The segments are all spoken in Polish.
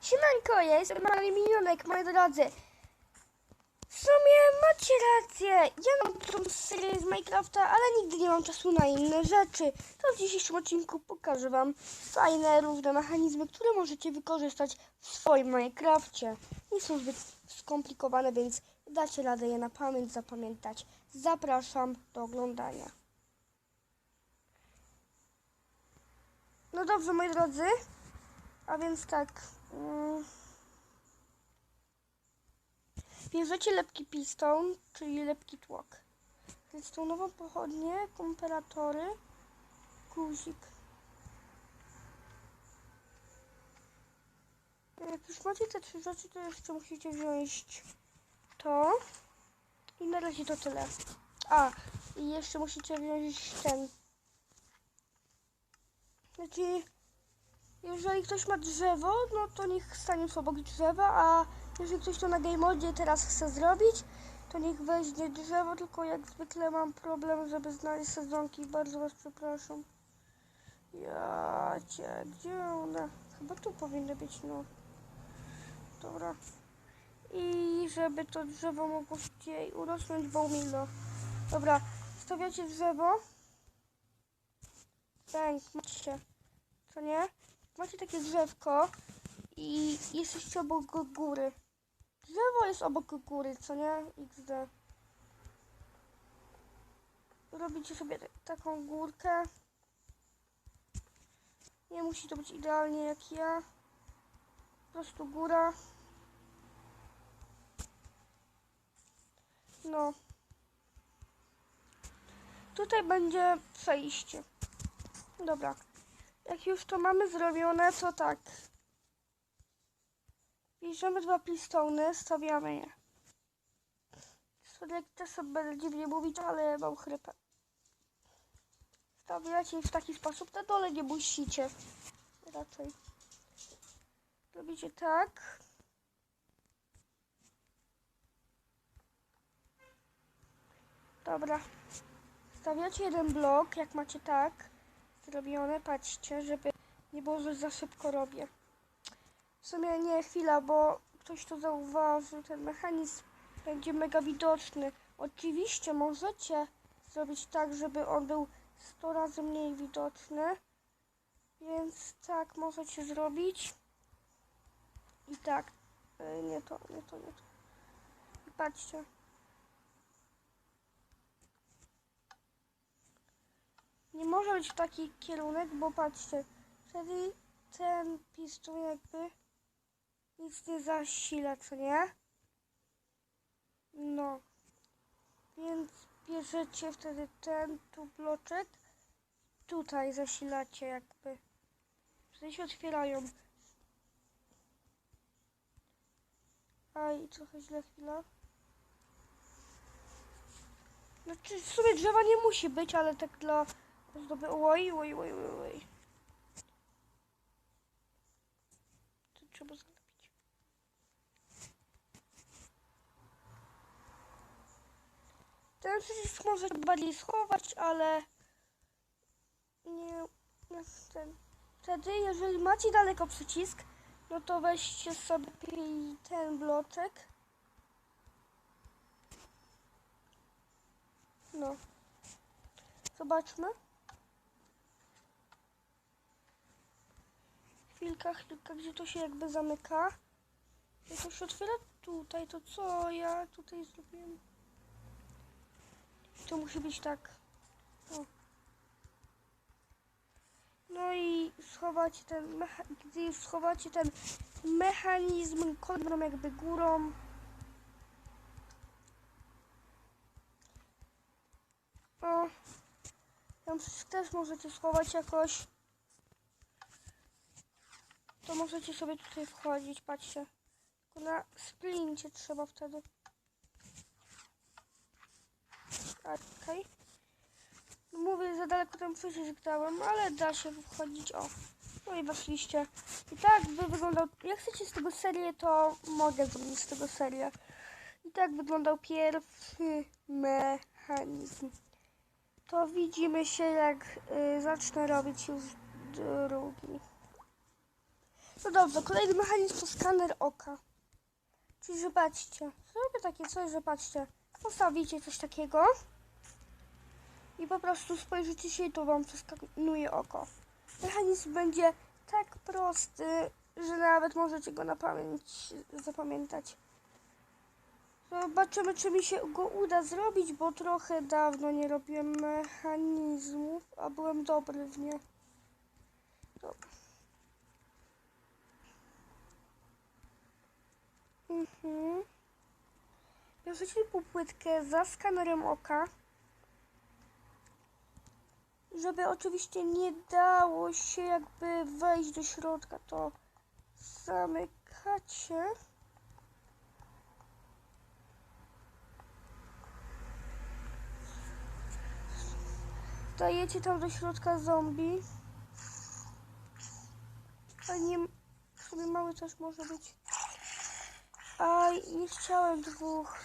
Siemanko, ja jestem Mary Milionek, moi drodzy. W sumie macie rację, ja mam tą serię z Minecrafta, ale nigdy nie mam czasu na inne rzeczy. To w dzisiejszym odcinku pokażę wam fajne, różne mechanizmy, które możecie wykorzystać w swoim Minecrafcie. Nie są zbyt skomplikowane, więc dacie radę je na pamięć zapamiętać. Zapraszam do oglądania. No dobrze, moi drodzy. A więc tak. Mm, Bierzecie lepki piston, czyli lepki tłok. Redstonową pochodnię, komparatory, guzik. Jak już macie te trzy rzeczy, to jeszcze musicie wziąć to. I na razie to tyle. A, i jeszcze musicie wziąć ten. Znaczy, jeżeli ktoś ma drzewo, no to niech stanie obok drzewa, a jeżeli ktoś to na game modzie teraz chce zrobić, to niech weźmie drzewo, tylko jak zwykle mam problem, żeby znaleźć sezonki. Bardzo was przepraszam. Ja cię, gdzie one? Chyba tu powinny być, no. Dobra. I żeby to drzewo mogło szybciej urosnąć, bo umilno. Dobra, stawiacie drzewo. Bęk, macie. Co nie? Macie takie drzewko i jesteście obok góry. Drzewo jest obok góry, co nie? XD. Robicie sobie taką górkę. Nie musi to być idealnie jak ja. Po prostu góra. No. Tutaj będzie przejście. Dobra. Jak już to mamy zrobione, to tak. Bierzemy dwa pistony, stawiamy je. Sorry, też sobie dziwnie mówić, ale mam chrypę. Stawiacie w taki sposób, na dole nie musicie. Raczej. Robicie tak. Dobra. Stawiacie jeden blok, jak macie tak zrobione, patrzcie, żeby nie było, że za szybko robię. W sumie nie chwila, bo ktoś to zauważył, ten mechanizm będzie mega widoczny. Oczywiście możecie zrobić tak, żeby on był 100 razy mniej widoczny, więc tak możecie zrobić. I tak, e, nie to, nie to, nie to. Patrzcie. Nie może być taki kierunek, bo patrzcie, wtedy ten piston jakby nic nie zasila, co nie? No. Więc bierzecie wtedy ten tu bloczek, tutaj zasilacie jakby. Wtedy się otwierają. Aj, trochę źle chwila. Znaczy w sumie drzewa nie musi być, ale tak dla ozdoby. Oj, oj, oj, oj, oj. To trzeba zlepić. Ten przycisk może bardziej schować, ale nie ten. Wtedy, jeżeli macie daleko przycisk, no to weźcie sobie ten bloczek. No. Zobaczmy. Chwilka, chwilka, gdzie to się jakby zamyka. Jak to się otwiera tutaj, to co ja tutaj zrobiłem? To musi być tak. O. No i schowacie ten, gdy schowacie ten mechanizm kolbą jakby górą. O, tam też możecie schować jakoś. To możecie sobie tutaj wchodzić, patrzcie. Tylko na splincie trzeba wtedy. Okej. No Mówię, za daleko ten przycisk dałem, ale da się wchodzić. O, no i weszliście. I tak by wyglądał. Jak chcecie z tego serię, to mogę zrobić z tego serię. I tak wyglądał pierwszy mechanizm. To widzimy się, jak y, zacznę robić już drugi. No dobrze, kolejny mechanizm to skaner oka. Czyli, że patrzcie, zrobię takie coś, że patrzcie, postawicie coś takiego i po prostu spojrzycie się i to wam przeskanuje oko. Mechanizm będzie tak prosty, że nawet możecie go na pamięć zapamiętać. Zobaczymy, czy mi się go uda zrobić, bo trochę dawno nie robiłem mechanizmów, a byłem dobry w nie. Mhm. Bierzecie półpłytkę za skanerem oka. Żeby oczywiście nie dało się jakby wejść do środka, to zamykacie. Dajecie tam do środka zombie. A nie... W sumie mały też może być. Aj, nie chciałem dwóch.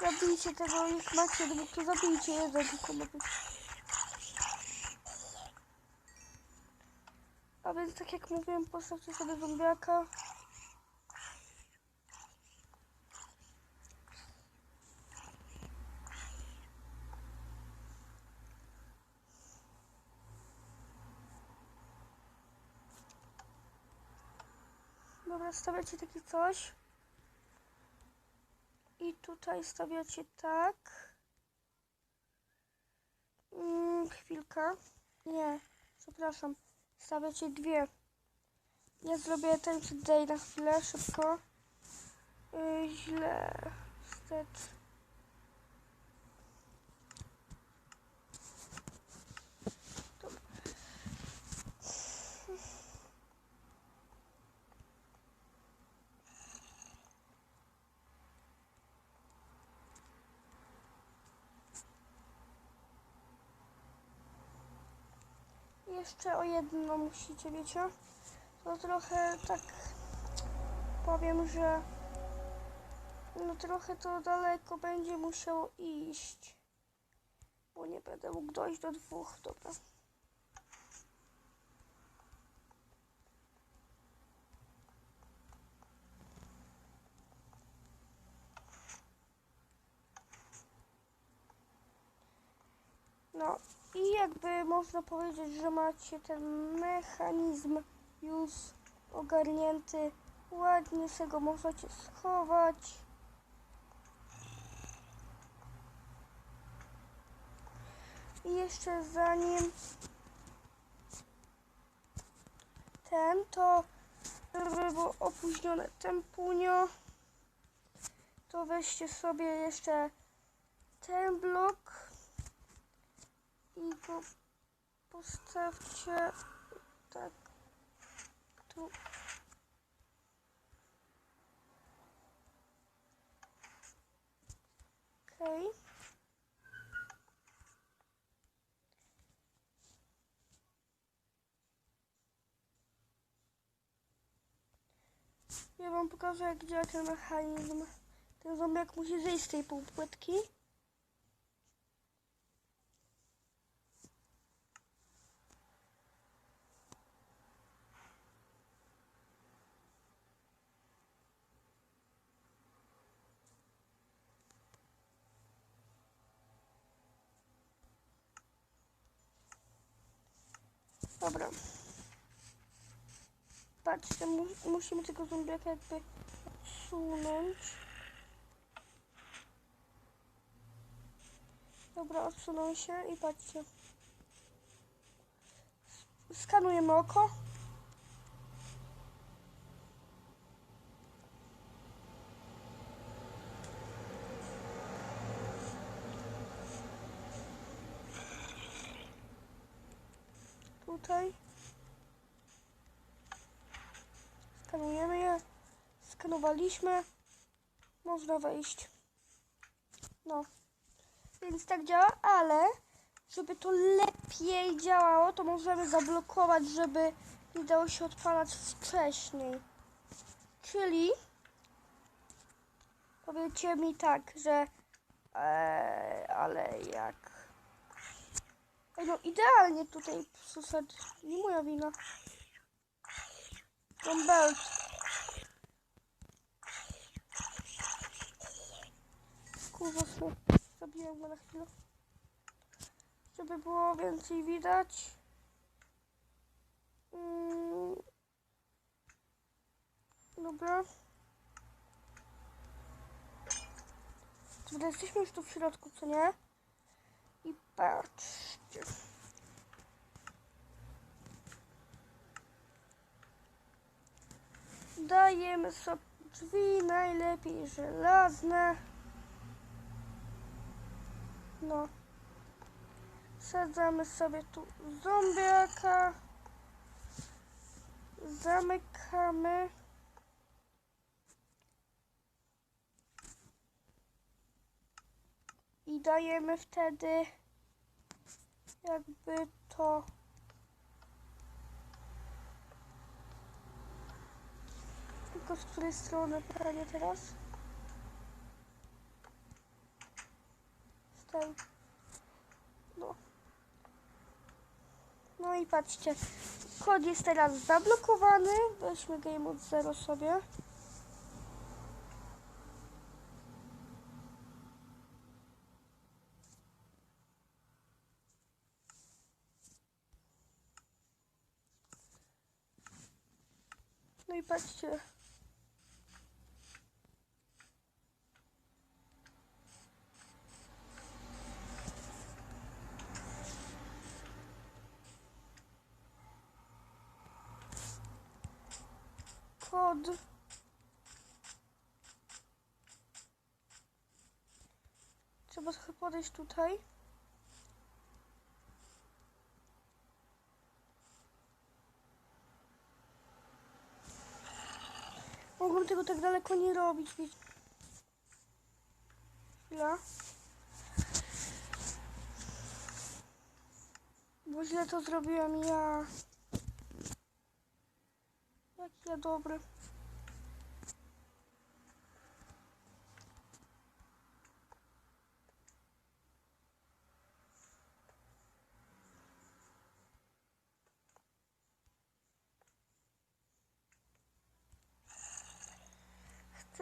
Zabijcie tego, już macie dwóch, to zabijcie jeden, tylko być. A więc tak jak mówiłem, postawcie sobie zombiaka. Stawiacie takie coś. I tutaj stawiacie tak. Mm, chwilkę. Nie, przepraszam. Stawiacie dwie. Ja zrobię ten day na chwilę, szybko. Yy, źle. Wstecz. Jeszcze o jedno musicie, wiecie? To trochę tak powiem, że no trochę to daleko będzie musiało iść. Bo nie będę mógł dojść do dwóch, dobra. No i jakby można powiedzieć, że macie ten mechanizm już ogarnięty. Ładnie sobie go możecie schować. I jeszcze zanim ten, to żeby było opóźnione tempunio, to weźcie sobie jeszcze ten blok i go postawcie tak tu. Okej. Ja wam pokażę jak działa ten mechanizm. Ten zombiak musi zejść z tej półpłytki. Dobra. Patrzcie, mu musimy tego zombiaka jakby odsunąć. Dobra, odsunął się i patrzcie. Skanujemy oko. Tutaj. Skanujemy je. Skanowaliśmy. Można wejść. No. Więc tak działa, ale żeby to lepiej działało, to możemy zablokować, żeby nie dało się odpalać wcześniej. Czyli Powiecie mi tak, że e, ale jak no idealnie tutaj susad, nie moja wina. Tom Belt. Kurwa, sobie zabiłem go na chwilę. Żeby było więcej widać. Mm. Dobra. Dobra, jesteśmy już tu w środku, co nie? I patrzcie. Dajemy sobie drzwi, najlepiej żelazne. No. Sadzamy sobie tu zombiaka. Zamykamy. I dajemy wtedy jakby to tylko z której strony pytanie teraz? Z. No. No i patrzcie, kod jest teraz zablokowany. Weźmy Game Mode 0 sobie. No i patrzcie. Kod. Trzeba trochę podejść tutaj. Mogłem tego tak daleko nie robić. wiecie. Chwila. Bo źle to zrobiłem ja. Jak ja dobry.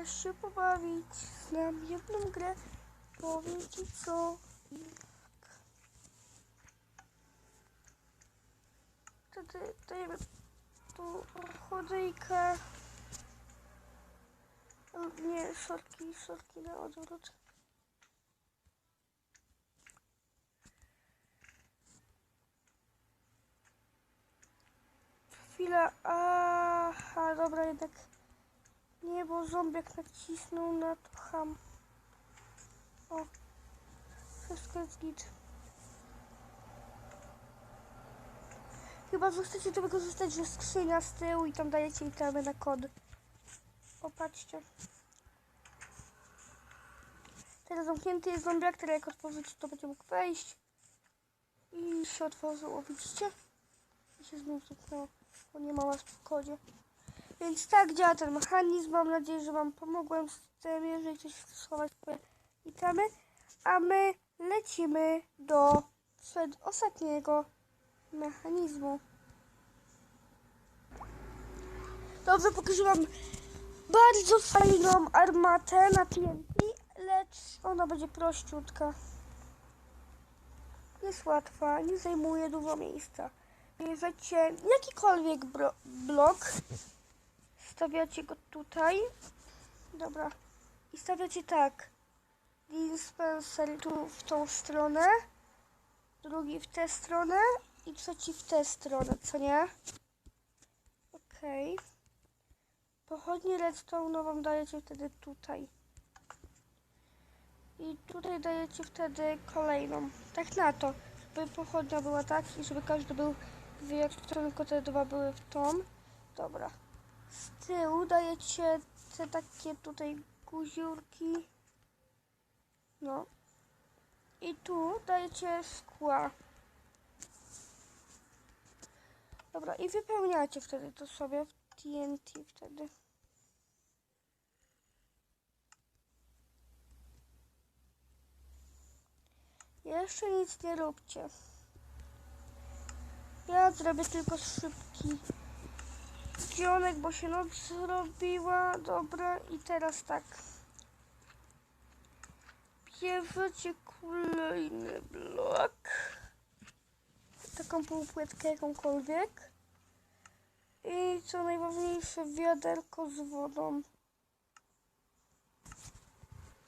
Chcesz się pobawić? Znam jedną grę. Powiem ci co. i jak. Wtedy dajemy tu chodyjkę. Nie, sorki, sorki na odwrót. Chwila, aha, dobra, jednak nie, bo zombiak nacisnął na to ham. O, wszystko jest git. Chyba, że chcecie to wykorzystać, że skrzynia z tyłu i tam dajecie itemy na kod. Popatrzcie. Teraz zamknięty jest zombiak, który jak otworzycie, to będzie mógł wejść. I się otworzyło, widzicie? I się znów zamknęło, bo nie ma was w kodzie. Więc tak działa ten mechanizm. Mam nadzieję, że Wam pomogłem z tym, jeżeli ktoś chce schować swoje itemy. A my lecimy do ostatniego mechanizmu. Dobrze, pokażę Wam bardzo fajną armatę na TNT, lecz ona będzie prościutka. Jest łatwa, nie zajmuje dużo miejsca. Bierzecie jakikolwiek blok, stawiacie go tutaj. Dobra. I stawiacie tak. Dispenser tu w tą stronę, drugi w tę stronę i trzeci w tę stronę, co nie? Okej. Pochodnie redstone wam dajecie wtedy tutaj. I tutaj dajecie wtedy kolejną. Tak na to, żeby pochodnia była tak i żeby każdy był w jak tylko te dwa były w tą. Dobra z tyłu dajecie te takie tutaj guziurki. No. I tu dajecie skła. Dobra, i wypełniacie wtedy to sobie w TNT wtedy. Jeszcze nic nie róbcie. Ja zrobię tylko szybki dzionek, bo się noc zrobiła. Dobra, i teraz tak. Bierzecie kolejny blok. Taką półpłytkę jakąkolwiek. I co najważniejsze, wiaderko z wodą.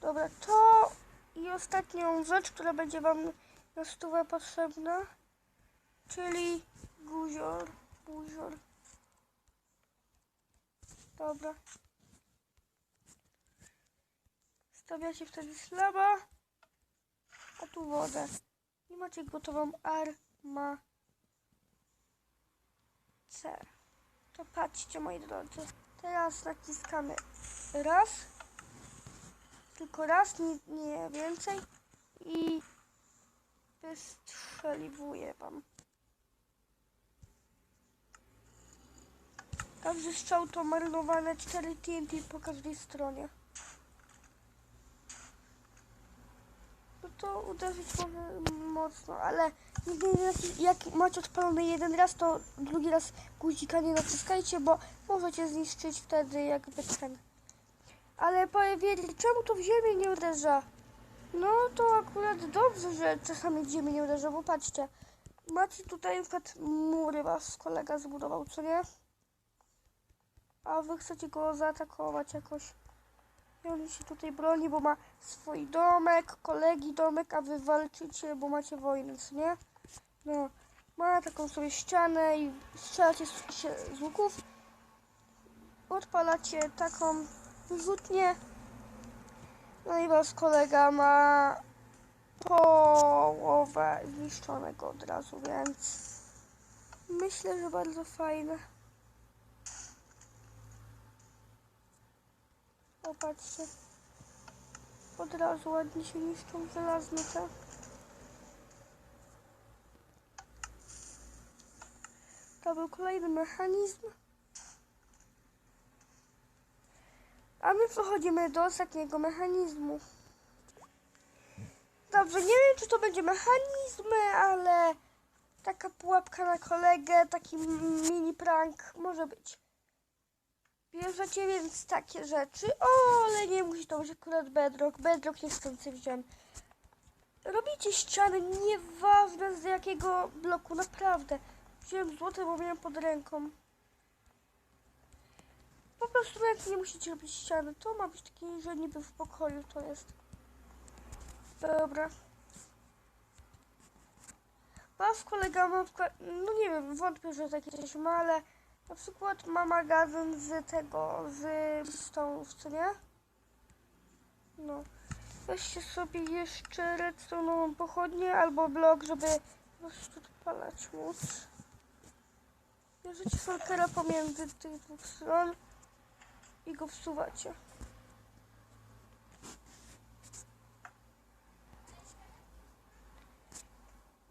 Dobra, to i ostatnią rzecz, która będzie Wam na stówę potrzebna, czyli guzior. Guzior. Dobra. Stawiacie wtedy slaba, a tu wodę. I macie gotową armacę. To patrzcie, moi drodzy. Teraz naciskamy raz. Tylko raz, nie, nie więcej. I wystrzeliwuję wam. Każdy strzał to marnowane 4 TNT po każdej stronie. No to uderzyć może mocno, ale nigdy nie jak macie odpalony jeden raz, to drugi raz guzika nie naciskajcie, bo możecie zniszczyć wtedy jakby ten. Ale powiedzcie, czemu to w ziemię nie uderza? No to akurat dobrze, że czasami w ziemię nie uderza, bo patrzcie. Macie tutaj na przykład mury was kolega zbudował, co nie? A wy chcecie go zaatakować jakoś. I on się tutaj broni, bo ma swój domek, kolegi domek, a wy walczycie, bo macie wojnę, co nie? No, ma taką sobie ścianę i strzelacie z, się z łuków. Odpalacie taką wyrzutnię. No i wasz kolega ma połowę zniszczonego od razu, więc myślę, że bardzo fajne. Popatrzcie. Od razu ładnie się niszczą żelazne te. To był kolejny mechanizm. A my przechodzimy do ostatniego mechanizmu. Dobrze, nie wiem czy to będzie mechanizm, ale taka pułapka na kolegę, taki mini prank może być. Bierzecie więc takie rzeczy. O, ale nie musi to być akurat bedrock. Bedrock niechcący wziąłem. Robicie ściany, nieważne z jakiego bloku, naprawdę. Wziąłem złote, bo miałem pod ręką. Po prostu nawet nie musicie robić ściany. To ma być takie, że niby w pokoju to jest. Dobra. Wasz kolega ma, no nie wiem, wątpię, że takie coś ma, ale na przykład ma magazyn z tego, z stołów, co nie? No. Weźcie sobie jeszcze redstone'ową pochodnię albo blok, żeby po prostu odpalać móc. Bierzecie shulkera pomiędzy tych dwóch stron i go wsuwacie.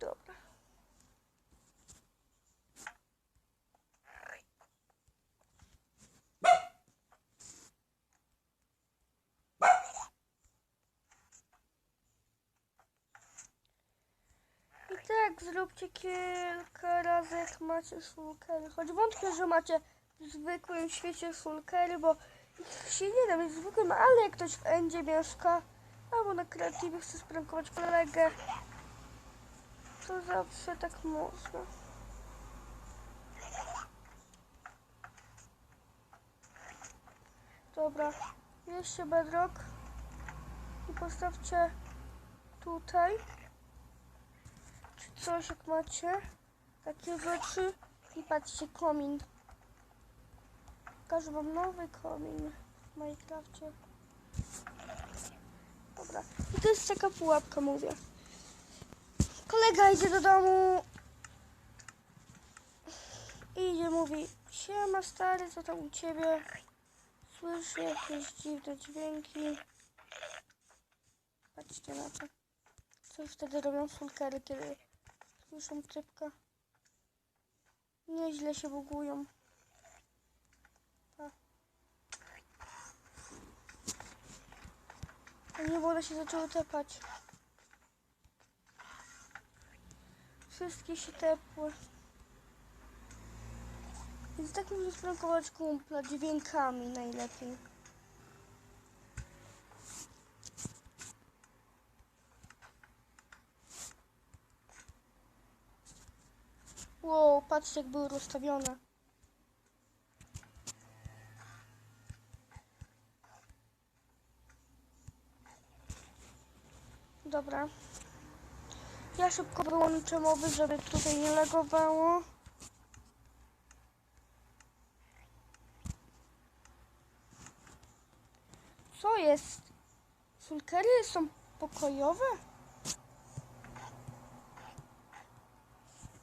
Dobra. I tak, zróbcie kilka razy, jak macie szulkery. Choć wątpię, że macie w zwykłym świecie szulkery, bo się nie da mieć w zwykłym, ale jak ktoś w Endzie mieszka, albo na kreatywie chce sprankować kolegę, to zawsze tak można. Dobra, bierzcie bedrock i postawcie tutaj czy coś jak macie? Takie rzeczy? I patrzcie komin. Pokażę wam nowy komin w Minecrafcie. Dobra. I to jest taka pułapka mówię. Kolega idzie do domu. I idzie mówi siema stary co tam u ciebie? Słyszę jakieś dziwne dźwięki. Patrzcie na to. Co wtedy robią sulkery, kiedy słyszą typka. Nieźle się bugują. Nie, one się zaczęły tepać. Wszystkie się tepły. Więc tak można sprankować kumpla dźwiękami najlepiej. Wow, patrzcie jak były rozstawione. Dobra. Ja szybko wyłączę mowy, żeby tutaj nie lagowało. Co jest? Sulkery są pokojowe?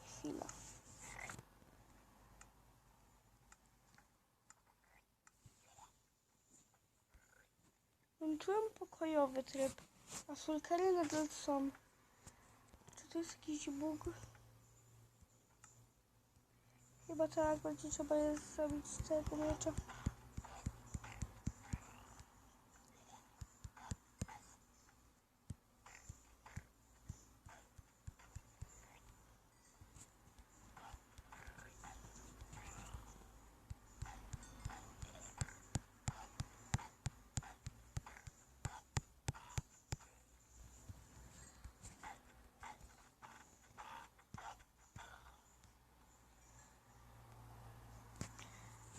Chwila. Włączyłem pokojowy tryb, a sulkery nadal są. Czy to jest jakiś bug? Chyba tak, będzie trzeba je zrobić z tego.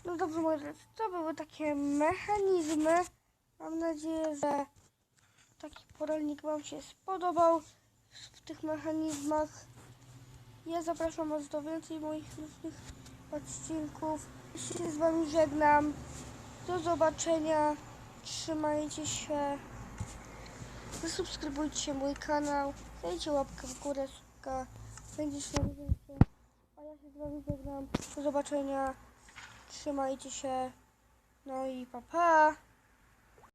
No dobrze, moi drodzy, to były takie mechanizmy. Mam nadzieję, że taki poradnik Wam się spodobał w tych mechanizmach. Ja zapraszam Was do więcej moich różnych odcinków. Jeszcze się z Wami żegnam. Do zobaczenia. Trzymajcie się. Zasubskrybujcie mój kanał. Dajcie łapkę w górę, subka. Będzie się. A ja się z Wami żegnam. Do zobaczenia. Trzymajcie się. No i pa pa.